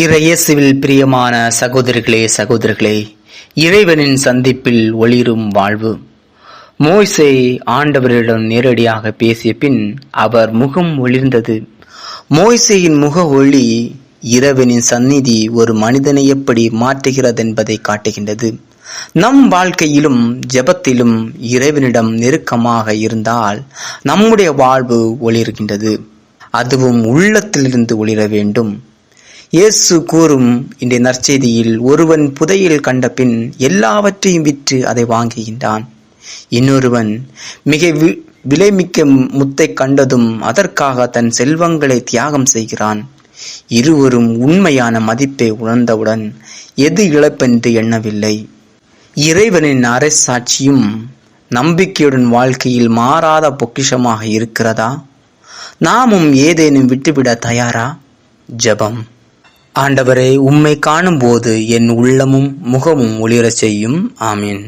இறையேசுவில் பிரியமான சகோதரிகளே சகோதரிகளே இறைவனின் சந்திப்பில் ஒளிரும் வாழ்வு. மோய்சே ஆண்டவரிடம் நேரடியாக பேசிய பின் அவர் முகம் ஒளிர்ந்தது. மோய்சேயின் முக ஒளி இறைவனின் சந்நிதி ஒரு மனிதனை எப்படி மாற்றுகிறது என்பதை காட்டுகின்றது. நம் வாழ்க்கையிலும் ஜெபத்திலும் இறைவனிடம் நெருக்கமாக இருந்தால் நம்முடைய வாழ்வு ஒளிர்கின்றது. அதுவும் உள்ளத்திலிருந்து ஒளிர வேண்டும். இயேசு கூறும் இந்த நற்செய்தியில் ஒருவன் புதையில் கண்டபின் எல்லாவற்றையும் விற்று அதை வாங்குகின்றான். இன்னொருவன் மிக விலைமிக்க முத்தை கண்டதும் அதற்காக தன் செல்வங்களை தியாகம் செய்கிறான். இருவரும் உண்மையான மதிப்பை உணர்ந்தவுடன் எது இழப்பென்று எண்ணவில்லை. இறைவனின் அரசாட்சியும் நம்பிக்கையுடன் வாழ்க்கையில் மாறாத பொக்கிஷமாக இருக்கிறதா? நாமும் ஏதேனும் விட்டுவிட தயாரா? ஜெபம். ஆண்டவரே உம்மை காணும்போது என் உள்ளமும் முகமும் ஒளிரச் செய்யும். ஆமீன்.